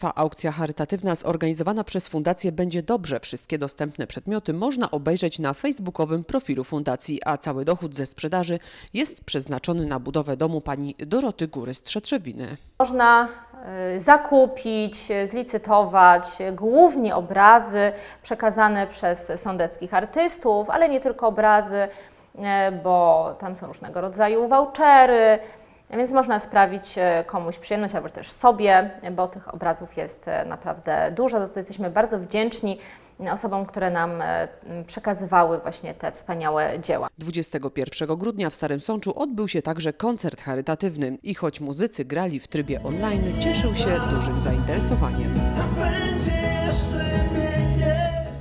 trwa aukcja charytatywna zorganizowana przez Fundację Będzie Dobrze. Wszystkie dostępne przedmioty można obejrzeć na facebookowym profilu fundacji, a cały dochód ze sprzedaży jest przeznaczony na budowę domu pani Doroty Góry z Trzetrzewiny. Można y, zakupić, zlicytować głównie obrazy przekazane przez sądeckich artystów, ale nie tylko obrazy, y, bo tam są różnego rodzaju vouchery, więc można sprawić y, komuś przyjemność albo też sobie, bo tych obrazów jest y, naprawdę dużo. Za to jesteśmy bardzo wdzięczni osobom, które nam przekazywały właśnie te wspaniałe dzieła. 21 grudnia w Starym Sączu odbył się także koncert charytatywny i choć muzycy grali w trybie online, cieszył się dużym zainteresowaniem.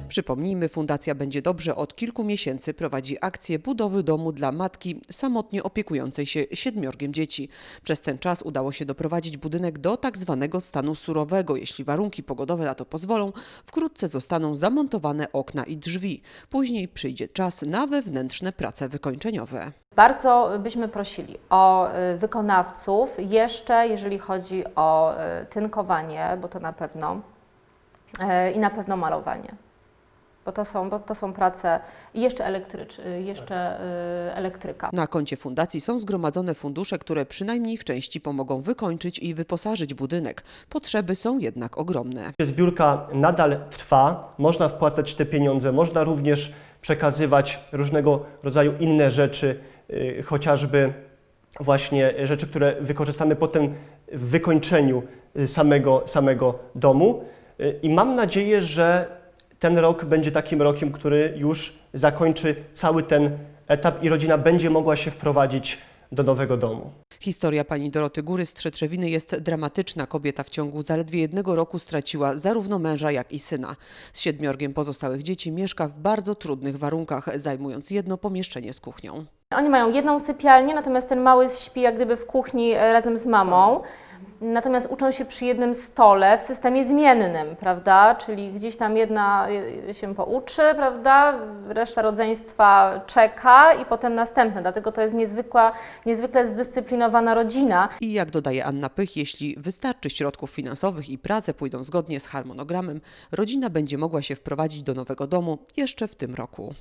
Przypomnijmy, Fundacja Będzie Dobrze od kilku miesięcy prowadzi akcję budowy domu dla matki samotnie opiekującej się siedmiorgiem dzieci. Przez ten czas udało się doprowadzić budynek do tak zwanego stanu surowego. Jeśli warunki pogodowe na to pozwolą, wkrótce zostaną zamontowane okna i drzwi. Później przyjdzie czas na wewnętrzne prace wykończeniowe. Bardzo byśmy prosili o y, wykonawców jeszcze, jeżeli chodzi o y, tynkowanie, bo to na pewno y, i na pewno malowanie. Bo to są, bo to są prace i jeszcze, elektrycz, y, jeszcze y, elektryka. Na koncie fundacji są zgromadzone fundusze, które przynajmniej w części pomogą wykończyć i wyposażyć budynek. Potrzeby są jednak ogromne. Zbiórka nadal trwa, można wpłacać te pieniądze, można również przekazywać różnego rodzaju inne rzeczy, y, chociażby właśnie rzeczy, które wykorzystamy potem w wykończeniu samego, samego domu. I mam nadzieję, że ten rok będzie takim rokiem, który już zakończy cały ten etap i rodzina będzie mogła się wprowadzić do nowego domu. Historia pani Doroty Góry z Trzetrzewiny jest dramatyczna. Kobieta w ciągu zaledwie jednego roku straciła zarówno męża, jak i syna. Z siedmiorgiem pozostałych dzieci mieszka w bardzo trudnych warunkach, zajmując jedno pomieszczenie z kuchnią. Oni mają jedną sypialnię, natomiast ten mały śpi jak gdyby w kuchni e, razem z mamą. Natomiast uczą się przy jednym stole w systemie zmiennym, prawda? Czyli gdzieś tam jedna e, się pouczy, prawda? Reszta rodzeństwa czeka i potem następne. Dlatego to jest niezwykła, niezwykle zdyscyplinowana rodzina. I jak dodaje Anna Pych, jeśli wystarczy środków finansowych i prace pójdą zgodnie z harmonogramem, rodzina będzie mogła się wprowadzić do nowego domu jeszcze w tym roku.